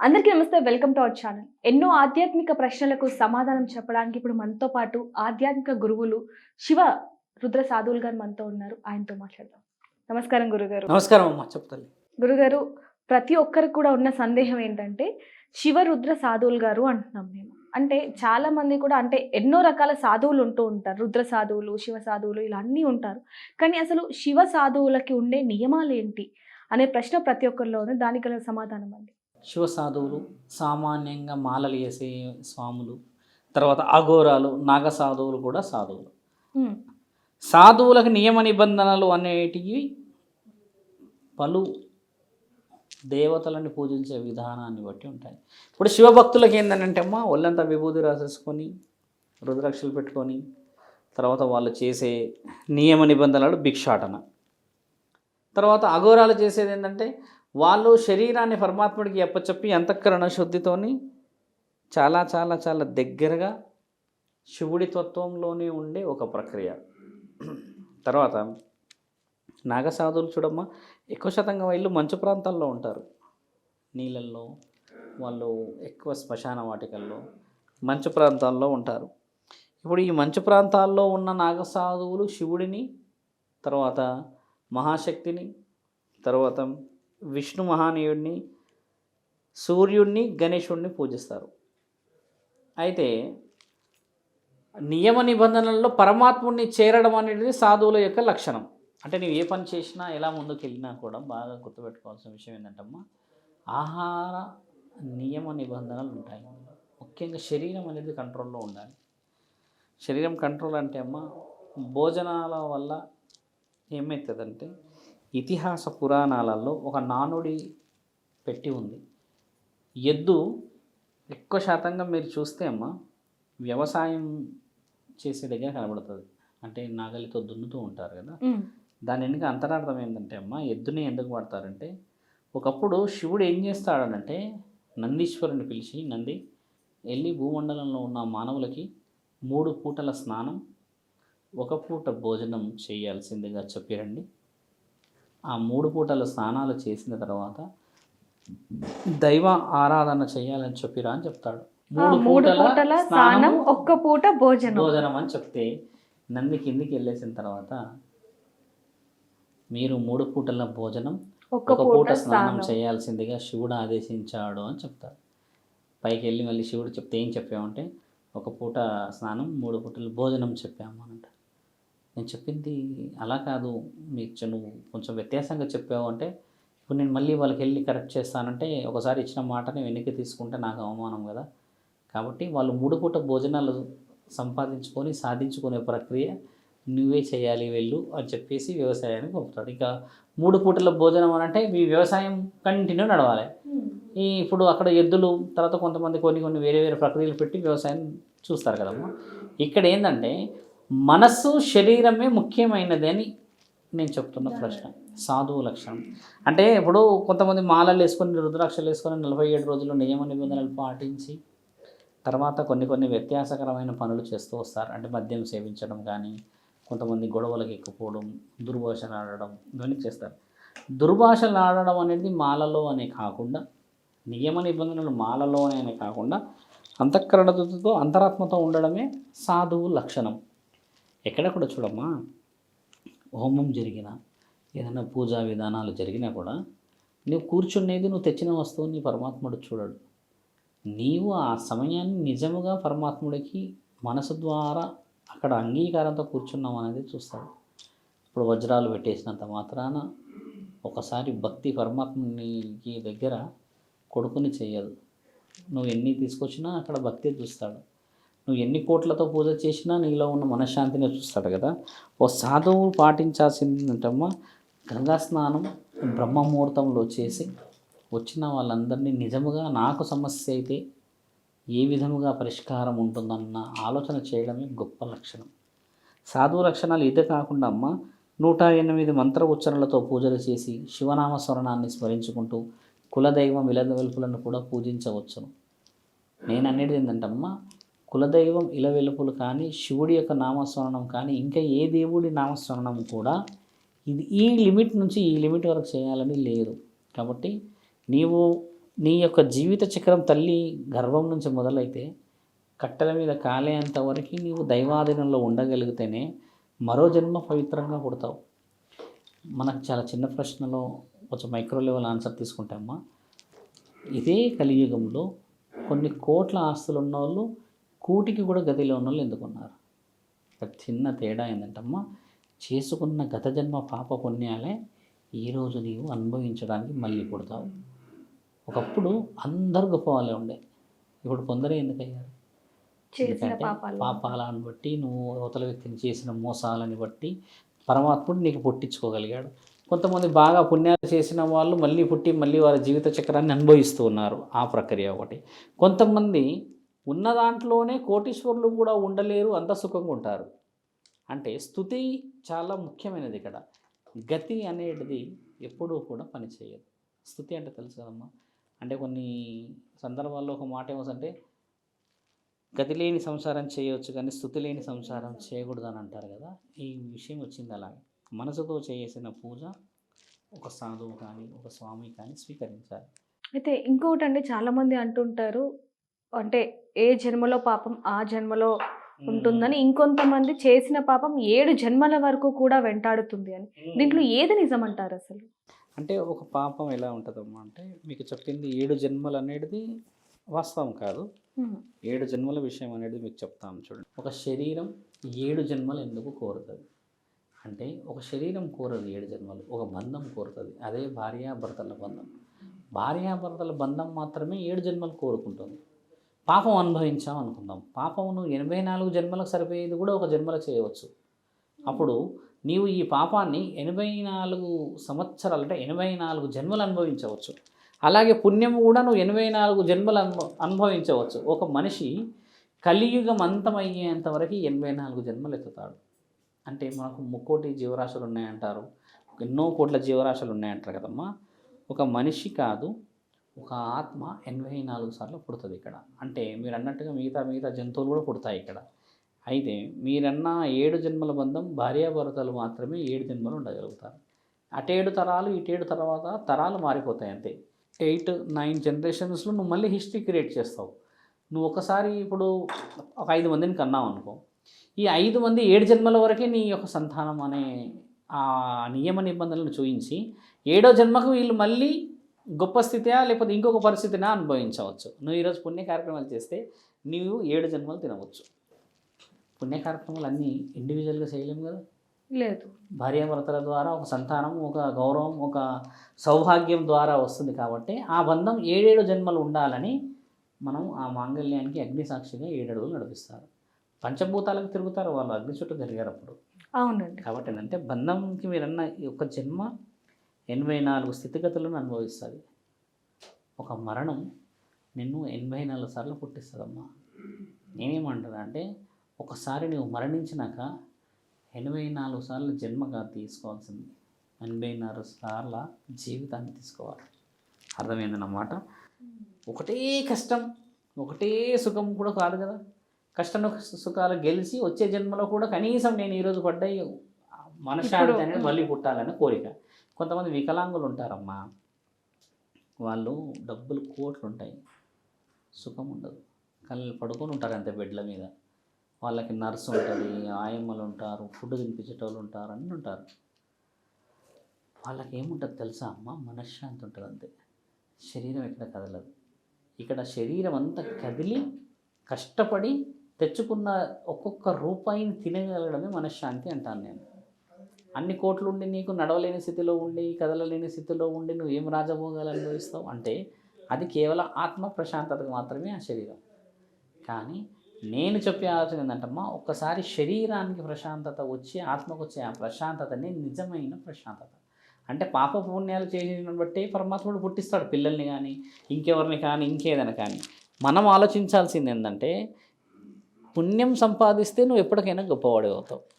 అందరికీ నమస్తే welcome to our channel. ఎన్నో ఆధ్యాత్మిక ప్రశ్నలకు సమాధానం చెప్పడానికి ఇప్పుడు మనతో పాటు ఆధ్యాత్మిక గురువులు శివ రుద్ర సాధువులు గారు మనతో ఉన్నారు. ఆయనతో మాట్లాడదాం. నమస్కారం గురుగారు. నమస్కారం అమ్మా చెప్తాను గురుగారు ప్రతి ఒక్కరికి కూడా ఉన్న సందేహం ఏంటంటే శివ రుద్ర సాధువులు గారు అంటున్నాం మేము. అంటే చాలా మంది కూడా అంటే ఎన్నో రకాల సాధువులు ఉంటూ ఉంటారు. రుద్ర సాధువులు శివ సాధువులు ఇలా అన్నీ ఉంటారు. కానీ అసలు శివ సాధువులకి ఉండే నియమాలు ఏంటి? అనే ప్రశ్న ప్రతి ఒక్కరిలో ఉంది. దానికి సమాధానం అండి. శివ సాధువులు సామాన్యంగా మాలలు వేసే స్వాములు తర్వాత అఘోరాలు నాగ సాధువులు కూడా సాధువులు. సాధువులకు నియమ నిబంధనలు అనేటివి పలు దేవతలను పూజించే విధానాన్ని బట్టి ఉంటాయి. ఇప్పుడు శివభక్తులకి ఏంటంటే అమ్మా ఒళ్ళంతా విభూతి రాసేసుకొని రుద్రాక్షలు పెట్టుకొని తర్వాత వాళ్ళు చేసే నియమ నిబంధనలు భిక్షాటన. తర్వాత అఘోరాలు చేసేది ఏంటంటే వాళ్ళు శరీరాన్ని పరమాత్ముడికి ఎప్పచెప్పి అంతఃకరణ శుద్ధితోని చాలా చాలా చాలా దగ్గరగా శివుడి తత్వంలోనే ఉండే ఒక ప్రక్రియ. తర్వాత నాగసాధువులు చూడమ్మా ఎక్కువ శాతంగా వీళ్ళు మంచు ప్రాంతాల్లో ఉంటారు. నీళ్ళల్లో వాళ్ళు ఎక్కువ శ్మశాన వాటికల్లో మంచు ప్రాంతాల్లో ఉంటారు. ఇప్పుడు ఈ మంచు ప్రాంతాల్లో ఉన్న నాగసాధువులు శివుడిని తర్వాత మహాశక్తిని తర్వాత విష్ణు మహానీయుడిని సూర్యుడిని గణేశుడిని పూజిస్తారు. అయితే నియమ నిబంధనల్లో పరమాత్ముడిని చేరడం అనేది సాధువుల యొక్క లక్షణం. అంటే నువ్వు ఏ పని చేసినా ఎలా ముందుకు వెళ్ళినా కూడా బాగా గుర్తుపెట్టుకోవాల్సిన విషయం ఏంటంటమ్మా ఆహార నియమ నిబంధనలు ఉంటాయి. ముఖ్యంగా శరీరం అనేది కంట్రోల్లో ఉండాలి. శరీరం కంట్రోల్ అంటే అమ్మ భోజనాల వల్ల ఏమవుతుందంటే ఇతిహాస పురాణాలలో ఒక నానుడి పెట్టి ఉంది. ఎద్దు ఎక్కువ శాతంగా మీరు చూస్తే అమ్మ వ్యవసాయం చేసే దగ్గర కనబడుతుంది. అంటే నాగలితో దున్నుతూ ఉంటారు కదా. దాని వెనుక అంతరార్థం ఏంటంటే అమ్మ ఎద్దుని ఎందుకు వాడతారంటే ఒకప్పుడు శివుడు ఏం చేస్తాడనంటే నందీశ్వరుని పిలిచి నంది వెళ్ళి భూమండలంలో ఉన్న మానవులకి మూడు పూటల స్నానం ఒక పూట భోజనం చేయాల్సిందిగా చెప్పిరండి. ఆ మూడు పూటల స్నానాలు చేసిన తర్వాత దైవ ఆరాధన చేయాలని చెప్పిరా అని చెప్తాడు. ఆ, మూడు పూటల స్నానం ఒక్క పూట భోజనం. భోజనం అని చెప్తే నంది కిందికి వెళ్ళేసిన తర్వాత మీరు మూడు పూటల భోజనం ఒక్క ఒక పూట స్నానం చేయాల్సిందిగా శివుడు ఆదేశించాడు అని చెప్తారు పైకి వెళ్ళి మళ్ళీ శివుడు చెప్తే ఏం చెప్పామంటే ఒక పూట స్నానం మూడు పూటలు భోజనం చెప్పాము అని అంటారు నేను చెప్పింది అలా కాదు మీకు నువ్వు కొంచెం వ్యత్యాసంగా చెప్పావు అంటే ఇప్పుడు నేను మళ్ళీ వాళ్ళకి వెళ్ళి కరెక్ట్ చేస్తానంటే ఒకసారి ఇచ్చిన మాటని వెనక్కి తీసుకుంటే నాకు అవమానం కదా. కాబట్టి వాళ్ళు మూడు పూట భోజనాలు సంపాదించుకొని సాధించుకునే ప్రక్రియ నువ్వే చేయాలి వెళ్ళు అని చెప్పేసి వ్యవసాయానికి పంపుతాడు ఇక మూడు పూటల భోజనం అని అంటే మీ వ్యవసాయం కంటిన్యూ నడవాలి. ఈ ఇప్పుడు అక్కడ ఎద్దులు తర్వాత కొంతమంది కొన్ని కొన్ని వేరే వేరే ప్రక్రియలు పెట్టి వ్యవసాయం చూస్తారు కదమ్మా. ఇక్కడ ఏంటంటే మనస్సు శరీరమే ముఖ్యమైనది అని నేను చెప్తున్న ప్రశ్న. సాధువు లక్షణం. అంటే ఇప్పుడు కొంతమంది మాలలు వేసుకొని రుద్రాక్షలు వేసుకొని నలభై ఏడు రోజులు నియమ నిబంధనలు పాటించి తర్వాత కొన్ని కొన్ని వ్యత్యాసకరమైన పనులు చేస్తూ వస్తారు. అంటే మద్యం సేవించడం కానీ కొంతమంది గొడవలకు ఎక్కిపోవడం దుర్భాషలు ఆడడం ఇవన్నీ చేస్తారు. దుర్భాషలు ఆడడం అనేది మాలలో అనే కాకుండా నియమ నిబంధనలు మాలలోనే అనే కాకుండా అంతఃకరణతో అంతరాత్మతో ఉండడమే సాధువు లక్షణం. ఎక్కడ కూడా చూడమ్మా. హోమం జరిగినా ఏదైనా పూజా విధానాలు జరిగినా కూడా నువ్వు కూర్చునేది నువ్వు తెచ్చిన వస్తువుని పరమాత్ముడు చూడడు. నీవు ఆ సమయాన్ని నిజముగా పరమాత్ముడికి మనసు ద్వారా అక్కడ అంగీకారంతో కూర్చున్నావు అనేది చూస్తాడు. ఇప్పుడు వజ్రాలు పెట్టేసినంత మాత్రాన ఒకసారి భక్తి పరమాత్మునికి దగ్గర కొడుకుని చేయదు నువ్వు ఎన్ని తీసుకొచ్చినా అక్కడ భక్తి చూస్తాడు. నువ్వు ఎన్ని కోట్లతో పూజ చేసినా నీలో ఉన్న మనశ్శాంతిని చూస్తాడు కదా. ఓ సాధువు పాటించాల్సిందంటమ్మా గంగా స్నానం బ్రహ్మముహూర్తంలో చేసి వచ్చిన వాళ్ళందరినీ నిజముగా నాకు సమస్య అయితే ఏ విధముగా పరిష్కారం ఉంటుందన్న ఆలోచన చేయడమే గొప్ప లక్షణం. సాధువు లక్షణాలు ఇదే కాకుండా అమ్మ నూట ఎనిమిది మంత్ర ఉచ్చరణలతో పూజలు చేసి శివనామ స్మరణాన్ని స్మరించుకుంటూ కులదైవం ఇలద వెలుపులను కూడా పూజించవచ్చును. నేను అనేది ఏంటంటమ్మా కులదైవం ఇల వెలుపులు కానీ శివుడి యొక్క నామస్మరణం కానీ ఇంకా ఏ దేవుడి నామస్మరణం కూడా ఇది ఈ లిమిట్ నుంచి ఈ లిమిట్ వరకు చేయాలని లేదు. కాబట్టి నీవు నీ యొక్క జీవిత చక్రం తల్లి గర్భం నుంచి మొదలైతే కట్టెల మీద కాలేంత వరకు నీవు దైవాధీనంలో ఉండగలిగితేనే మరో జన్మ పవిత్రంగా పుడతావు. మనకు చాలా చిన్న ప్రశ్నలో కొంచెం మైక్రో లెవెల్ ఆన్సర్ తీసుకుంటామా ఇదే కలియుగంలో కొన్ని కోట్ల ఆస్తులు ఉన్నవాళ్ళు కూటికి కూడా గతిలో ఉన్న వాళ్ళు ఎందుకున్నారు చిన్న తేడా ఏంటంటమ్మా చేసుకున్న గత జన్మ పాప పుణ్యాలే ఈరోజు నీవు అనుభవించడానికి మళ్ళీ పుడతావు. ఒకప్పుడు అందరు గొప్ప వాళ్ళే ఉండే. ఇప్పుడు కొందరే ఎందుకయ్యారు? ఎందుకంటే పాపాలు. పాపాలను బట్టి నువ్వు అవతల వ్యక్తిని చేసిన మోసాలని బట్టి పరమాత్ముడు నీకు పుట్టించుకోగలిగాడు. కొంతమంది బాగా పుణ్యాలు చేసిన వాళ్ళు మళ్ళీ పుట్టి మళ్ళీ వారి జీవిత చక్రాన్ని అనుభవిస్తూ ఉన్నారు. ఆ ప్రక్రియ ఒకటి. కొంతమంది ఉన్న దాంట్లోనే కోటీశ్వరులు కూడా ఉండలేరు అంత సుఖంగా ఉంటారు. అంటే స్థుతి చాలా ముఖ్యమైనది ఇక్కడ. గతి అనేది ఎప్పుడూ కూడా పనిచేయదు. స్థుతి అంటే తెలుసు కదమ్మా. అంటే కొన్ని సందర్భాల్లో ఒక మాట ఏమొస్తుందంటే గతి లేని సంసారం చేయవచ్చు కానీ స్థుతి లేని సంసారం చేయకూడదు అని అంటారు కదా. ఈ విషయం వచ్చింది అలాగే. మనసుతో చేసిన పూజ ఒక సాధువు కానీ ఒక స్వామి కానీ స్వీకరించాలి. అయితే ఇంకొకటి అండి చాలామంది అంటుంటారు అంటే ఏ జన్మలో పాపం ఆ జన్మలో ఉంటుందని ఇంకొంతమంది చేసిన పాపం ఏడు జన్మల వరకు కూడా వెంటాడుతుంది అని. దీంట్లో ఏది నిజం అంటారు అసలు? అంటే ఒక పాపం ఎలా ఉంటుందమ్మా అంటే మీకు చెప్పింది ఏడు జన్మలు అనేది వాస్తవం కాదు. ఏడు జన్మల విషయం అనేది మీకు చెప్తాను చూడండి. ఒక శరీరం ఏడు జన్మలు ఎందుకు కోరుతుంది? అంటే ఒక శరీరం కోరదు ఏడు జన్మలు ఒక బంధం కోరుతుంది. అదే భార్యాభర్తల బంధం. భార్యాభర్తల బంధం మాత్రమే ఏడు జన్మలు కోరుకుంటుంది. పాపం అనుభవించాం అనుకుందాం. పాపం నువ్వు ఎనభై నాలుగు జన్మలకు సరిపోయేది కూడా ఒక జన్మలకు చేయవచ్చు. అప్పుడు నీవు ఈ పాపాన్ని ఎనభై నాలుగు సంవత్సరాలు అంటే ఎనభై నాలుగు జన్మలు అనుభవించవచ్చు. అలాగే పుణ్యము కూడా నువ్వు ఎనభై నాలుగు జన్మలు అనుభ అనుభవించవచ్చు. ఒక మనిషి కలియుగం అంతమయ్యేంత వరకు ఎనభై నాలుగు జన్మలు ఎత్తుతాడు. అంటే మనకు ముక్కోటి జీవరాశులు ఉన్నాయంటారు. ఎన్నో కోట్ల జీవరాశులు ఉన్నాయంటారు కదమ్మా. ఒక మనిషి కాదు ఒక ఆత్మ ఎనభై నాలుగు సార్లు పుడుతుంది ఇక్కడ. అంటే మీరు అన్నట్టుగా మిగతా మిగతా జంతువులు కూడా పుడతాయి ఇక్కడ. అయితే మీరన్న ఏడు జన్మల బంధం భార్యాభర్తలు మాత్రమే ఏడు జన్మలు ఉండగలుగుతారు. అటేడు తరాలు ఇటేడు తర్వాత తరాలు మారిపోతాయి అంతే. ఎయిట్ నైన్ జనరేషన్స్లో నువ్వు మళ్ళీ హిస్టరీ క్రియేట్ చేస్తావు. నువ్వు ఒకసారి ఇప్పుడు ఒక ఐదు మందిని కన్నావు అనుకో. ఈ ఐదు మంది ఏడు జన్మల వరకే నీ యొక్క సంతానం అనే ఆ నియమ నిబంధనలను చూపించి ఏడో జన్మకు వీళ్ళు మళ్ళీ గొప్ప స్థితియా లేకపోతే ఇంకొక పరిస్థితినా అనుభవించవచ్చు. నువ్వు ఈరోజు పుణ్య కార్యక్రమాలు చేస్తే నీవు ఏడు జన్మలు తినవచ్చు. పుణ్య కార్యక్రమాలు అన్నీ ఇండివిజువల్గా చేయలేము కదా? లేదు. భార్యాభర్తల ద్వారా ఒక సంతానం ఒక గౌరవం ఒక సౌభాగ్యం ద్వారా వస్తుంది కాబట్టి ఆ బంధం ఏడేడు జన్మలు ఉండాలని మనం ఆ మాంగళ్యానికి అగ్ని సాక్షిగా ఏడడుగులు నడిపిస్తారు. పంచభూతాలకు తిరుగుతారు వాళ్ళు అగ్ని చుట్టూ తిరిగారు అప్పుడు అవునండి. కాబట్టి ఏంటంటే బంధంకి మీరన్న ఒక జన్మ ఎనభై నాలుగు స్థితిగతులను అనుభవిస్తుంది. ఒక మరణం నిన్ను ఎనభై నాలుగు సార్లు పుట్టిస్తుందమ్మా. నేనేమంటున్నా అంటే ఒకసారి నువ్వు మరణించినాక ఎనభై నాలుగు సార్లు జన్మగా తీసుకోవాల్సింది. ఎనభై నాలుగు సార్ల జీవితాన్ని తీసుకోవాలి. అర్థమైందన్నమాట ఒకటే కష్టం ఒకటే సుఖం కూడా కాదు కదా. కష్టం సుఖాలు గెలిచి వచ్చే జన్మలో కూడా కనీసం నేను ఈరోజు పడ్డాయి. మనశ్శాంతి ఇప్పుడు- అనేది మళ్ళీ పుట్టాలని కోరిక. కొంతమంది వికలాంగులు ఉంటారమ్మా వాళ్ళు డబ్బులు కోట్లు ఉంటాయి సుఖం ఉండదు కళ్ళు పడుకొని ఉంటారు అంతే బెడ్ల మీద. వాళ్ళకి నర్స్ ఉంటుంది ఆయమ్మలు ఉంటారు ఫుడ్ తినిపించేటోళ్ళు ఉంటారు అన్నీ ఉంటారు వాళ్ళకి ఏముంటుంది తెలుసా అమ్మ? మనశ్శాంతి ఉంటుంది అంతే శరీరం ఎక్కడ కదలదు. ఇక్కడ శరీరం అంతా కదిలి కష్టపడి తెచ్చుకున్న ఒక్కొక్క రూపాయిని తినగలగడమే మనశ్శాంతి అంటాను నేను. అన్ని కోట్లు ఉండి నీకు నడవలేని స్థితిలో ఉండి కదలలేని స్థితిలో ఉండి నువ్వు ఏం రాజభోగాలు అనుభవిస్తావు అంటే అది కేవలం ఆత్మ ప్రశాంతతకు మాత్రమే ఆ శరీరం. కానీ నేను చెప్పే ఆలోచన ఏంటంటమ్మా ఒక్కసారి శరీరానికి ప్రశాంతత వచ్చి ఆత్మకు వచ్చే ఆ ప్రశాంతతనే నిజమైన ప్రశాంతత. అంటే పాప పుణ్యాలు చేసిన బట్టే పరమాత్ముడు పుట్టిస్తాడు పిల్లల్ని కానీ ఇంకెవరిని కానీ ఇంకేదైనా కానీ. మనం ఆలోచించాల్సింది ఏంటంటే పుణ్యం సంపాదిస్తే నువ్వు ఎప్పటికైనా గొప్పవాడు అవుతావు.